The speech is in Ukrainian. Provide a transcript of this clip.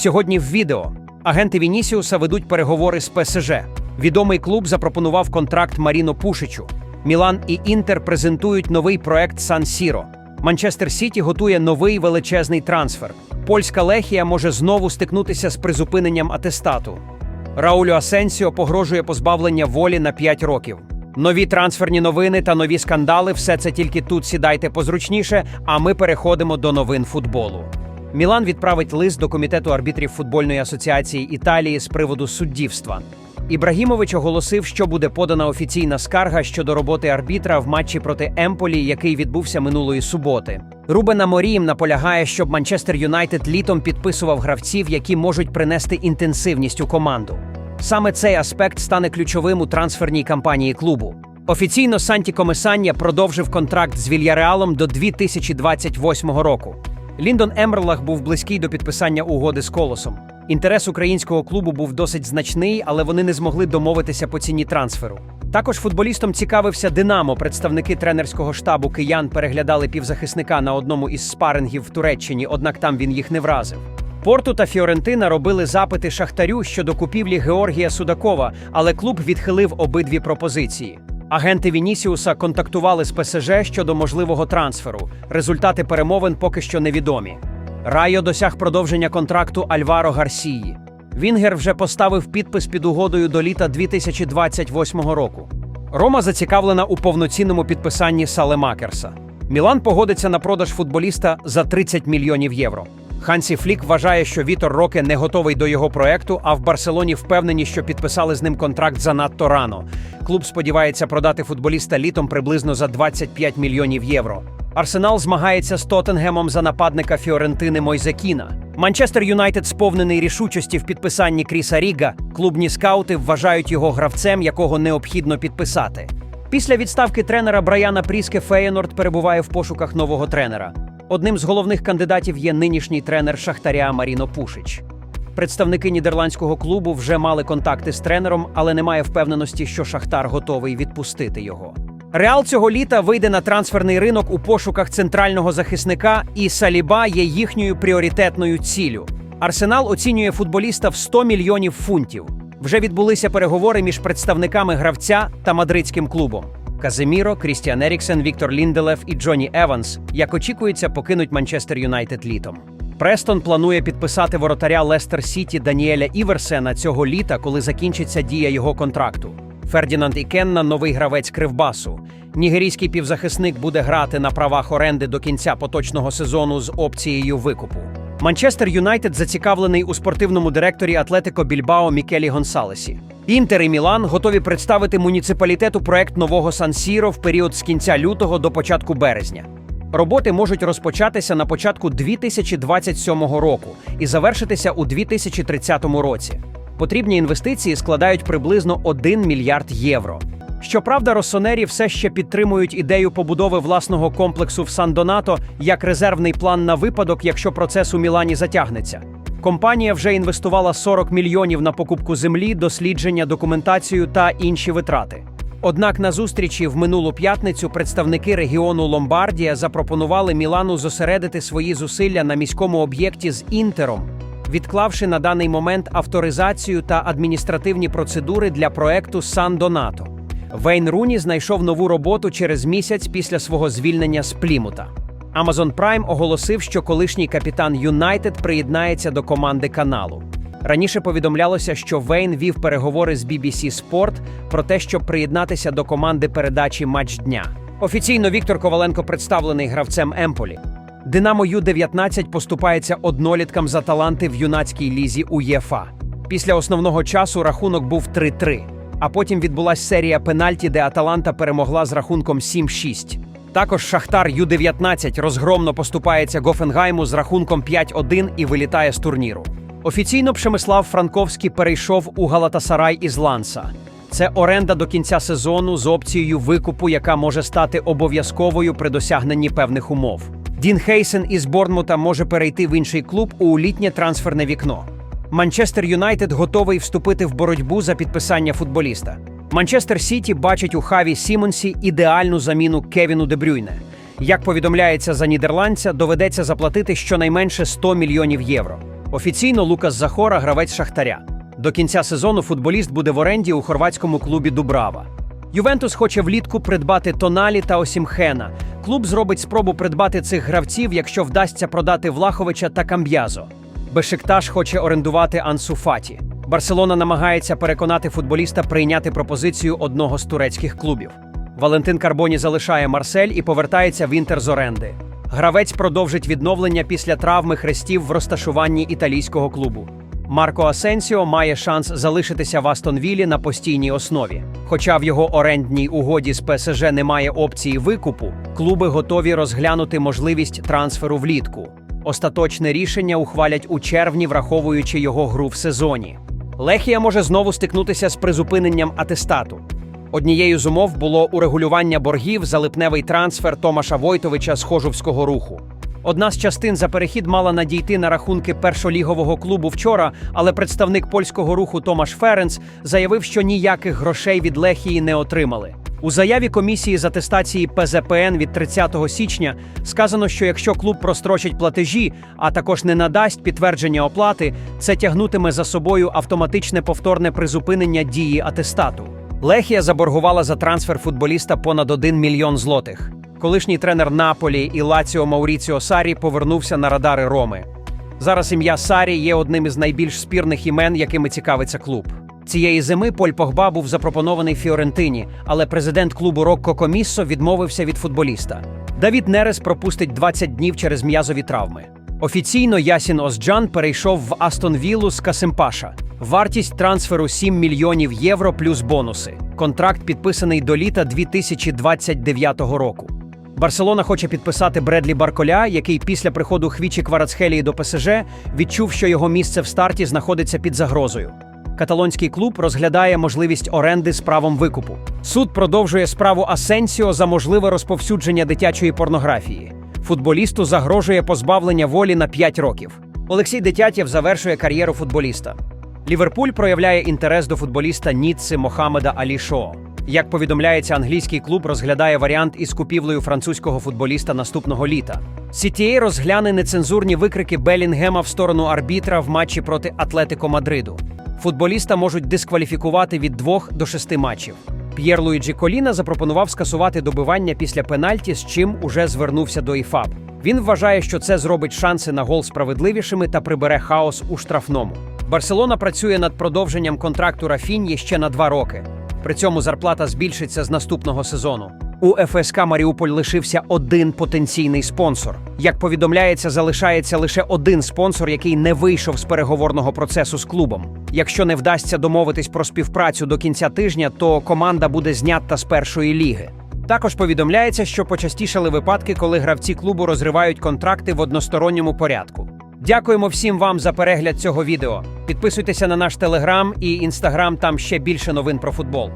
Сьогодні в відео агенти Вінісіуса ведуть переговори з ПСЖ. Відомий клуб запропонував контракт Маріно Пушичу. Мілан і Інтер презентують новий проект Сан Сіро. Манчестер Сіті готує новий величезний трансфер. Польська лехія може знову стикнутися з призупиненням атестату. Раулю Асенсіо погрожує позбавлення волі на 5 років. Нові трансферні новини та нові скандали все це тільки тут сідайте позручніше, а ми переходимо до новин футболу. Мілан відправить лист до комітету арбітрів футбольної асоціації Італії з приводу суддівства. Ібрагімович оголосив, що буде подана офіційна скарга щодо роботи арбітра в матчі проти Емполі, який відбувся минулої суботи. Рубен Аморієм наполягає, щоб Манчестер Юнайтед літом підписував гравців, які можуть принести інтенсивність у команду. Саме цей аспект стане ключовим у трансферній кампанії клубу. Офіційно Санті Комесання продовжив контракт з Вільяреалом до 2028 року. Ліндон Емерлах був близький до підписання угоди з колосом. Інтерес українського клубу був досить значний, але вони не змогли домовитися по ціні трансферу. Також футболістом цікавився Динамо. Представники тренерського штабу киян переглядали півзахисника на одному із спарингів в Туреччині, однак там він їх не вразив. Порту та Фіорентина робили запити Шахтарю щодо купівлі Георгія Судакова, але клуб відхилив обидві пропозиції. Агенти Вінісіуса контактували з ПСЖ щодо можливого трансферу. Результати перемовин поки що невідомі. Райо досяг продовження контракту Альваро Гарсії. Вінгер вже поставив підпис під угодою до літа 2028 року. Рома зацікавлена у повноцінному підписанні Салемакерса. Мілан погодиться на продаж футболіста за 30 мільйонів євро. Хансі Флік вважає, що Вітор Роке не готовий до його проекту, а в Барселоні впевнені, що підписали з ним контракт занадто рано. Клуб сподівається продати футболіста літом приблизно за 25 мільйонів євро. Арсенал змагається з Тоттенгемом за нападника Фіорентини Мойзекіна. Манчестер Юнайтед сповнений рішучості в підписанні Кріса Ріга. Клубні скаути вважають його гравцем, якого необхідно підписати. Після відставки тренера Брайана Пріске Феєнорд перебуває в пошуках нового тренера. Одним з головних кандидатів є нинішній тренер Шахтаря Маріно Пушич. Представники нідерландського клубу вже мали контакти з тренером, але немає впевненості, що Шахтар готовий відпустити його. Реал цього літа вийде на трансферний ринок у пошуках центрального захисника, і Саліба є їхньою пріоритетною ціллю. Арсенал оцінює футболіста в 100 мільйонів фунтів. Вже відбулися переговори між представниками гравця та мадридським клубом. Каземіро, Крістіан Еріксен, Віктор Лінделев і Джоні Еванс, як очікується, покинуть Манчестер Юнайтед літом. Престон планує підписати воротаря Лестер Сіті Даніеля Іверсена цього літа, коли закінчиться дія його контракту. Фердінанд Ікенна новий гравець Кривбасу. Нігерійський півзахисник буде грати на правах оренди до кінця поточного сезону з опцією викупу. Манчестер Юнайтед зацікавлений у спортивному директорі Атлетико Більбао Мікелі Гонсалесі. Інтер і Мілан готові представити муніципалітету проект нового Сан-Сіро в період з кінця лютого до початку березня. Роботи можуть розпочатися на початку 2027 року і завершитися у 2030 році. Потрібні інвестиції складають приблизно 1 мільярд євро. Щоправда, Росонері все ще підтримують ідею побудови власного комплексу в Сан-Донато як резервний план на випадок, якщо процес у Мілані затягнеться. Компанія вже інвестувала 40 мільйонів на покупку землі, дослідження, документацію та інші витрати. Однак на зустрічі в минулу п'ятницю представники регіону Ломбардія запропонували Мілану зосередити свої зусилля на міському об'єкті з інтером, відклавши на даний момент авторизацію та адміністративні процедури для проекту Сан Донато. Вейн Руні знайшов нову роботу через місяць після свого звільнення з Плімута. Amazon Prime оголосив, що колишній капітан Юнайтед приєднається до команди каналу. Раніше повідомлялося, що Вейн вів переговори з BBC Sport про те, щоб приєднатися до команди передачі Матч дня. Офіційно Віктор Коваленко представлений гравцем Емполі. Динамо Ю-19 поступається одноліткам за таланти в юнацькій лізі УЄФА. Після основного часу рахунок був 3-3, а потім відбулася серія пенальті, де Аталанта перемогла з рахунком 7-6. Також Шахтар Ю-19 розгромно поступається Гофенгайму з рахунком 5-1 і вилітає з турніру. Офіційно Пшемислав Франковський перейшов у Галатасарай із Ланса. Це оренда до кінця сезону з опцією викупу, яка може стати обов'язковою при досягненні певних умов. Дін Хейсен із Борнмута може перейти в інший клуб у літнє трансферне вікно. Манчестер Юнайтед готовий вступити в боротьбу за підписання футболіста. Манчестер Сіті бачить у Хаві Сімонсі ідеальну заміну Кевіну Дебрюйне. Як повідомляється за нідерландця, доведеться заплатити щонайменше 100 мільйонів євро. Офіційно Лукас Захора гравець Шахтаря. До кінця сезону футболіст буде в оренді у хорватському клубі Дубрава. Ювентус хоче влітку придбати Тоналі та Осімхена. Клуб зробить спробу придбати цих гравців, якщо вдасться продати Влаховича та Камб'язо. Бешикташ хоче орендувати Ансу Фаті. Барселона намагається переконати футболіста прийняти пропозицію одного з турецьких клубів. Валентин Карбоні залишає Марсель і повертається в Інтер з оренди. Гравець продовжить відновлення після травми хрестів в розташуванні італійського клубу. Марко Асенсіо має шанс залишитися в Астонвілі на постійній основі. Хоча в його орендній угоді з ПСЖ немає опції викупу, клуби готові розглянути можливість трансферу влітку. Остаточне рішення ухвалять у червні, враховуючи його гру в сезоні. Лехія може знову стикнутися з призупиненням атестату. Однією з умов було урегулювання боргів за липневий трансфер Томаша Войтовича з Хожувського руху. Одна з частин за перехід мала надійти на рахунки першолігового клубу вчора, але представник польського руху Томаш Ференц заявив, що ніяких грошей від Лехії не отримали. У заяві комісії з атестації ПЗПН від 30 січня сказано, що якщо клуб прострочить платежі, а також не надасть підтвердження оплати, це тягнутиме за собою автоматичне повторне призупинення дії атестату. Лехія заборгувала за трансфер футболіста понад 1 мільйон злотих. Колишній тренер Наполі і Лаціо Мауріціо Сарі повернувся на радари Роми. Зараз ім'я Сарі є одним із найбільш спірних імен, якими цікавиться клуб. Цієї зими Поль Погба був запропонований Фіорентині, але президент клубу Рокко Коміссо відмовився від футболіста. Давід Нерес пропустить 20 днів через м'язові травми. Офіційно Ясін Озджан перейшов в Астон Віллу з Касимпаша. Вартість трансферу 7 мільйонів євро плюс бонуси. Контракт підписаний до літа 2029 року. Барселона хоче підписати Бредлі Барколя, який після приходу Хвічі Кварацхелії до ПСЖ відчув, що його місце в старті знаходиться під загрозою. Каталонський клуб розглядає можливість оренди з правом викупу. Суд продовжує справу Асенсіо за можливе розповсюдження дитячої порнографії. Футболісту загрожує позбавлення волі на 5 років. Олексій Дитятєв завершує кар'єру футболіста. Ліверпуль проявляє інтерес до футболіста Ніцци Мохамеда Алі Шоо. Як повідомляється, англійський клуб розглядає варіант із купівлею французького футболіста наступного літа. CTA розгляне нецензурні викрики Белінгема в сторону арбітра в матчі проти Атлетико Мадриду. Футболіста можуть дискваліфікувати від двох до шести матчів. П'єр Луїджі Коліна запропонував скасувати добивання після пенальті, з чим уже звернувся до ІФАБ. Він вважає, що це зробить шанси на гол справедливішими та прибере хаос у штрафному. Барселона працює над продовженням контракту Рафіньї ще на два роки. При цьому зарплата збільшиться з наступного сезону. У ФСК Маріуполь лишився один потенційний спонсор. Як повідомляється, залишається лише один спонсор, який не вийшов з переговорного процесу з клубом. Якщо не вдасться домовитись про співпрацю до кінця тижня, то команда буде знята з першої ліги. Також повідомляється, що почастішали випадки, коли гравці клубу розривають контракти в односторонньому порядку. Дякуємо всім вам за перегляд цього відео. Підписуйтеся на наш телеграм і інстаграм, там ще більше новин про футбол.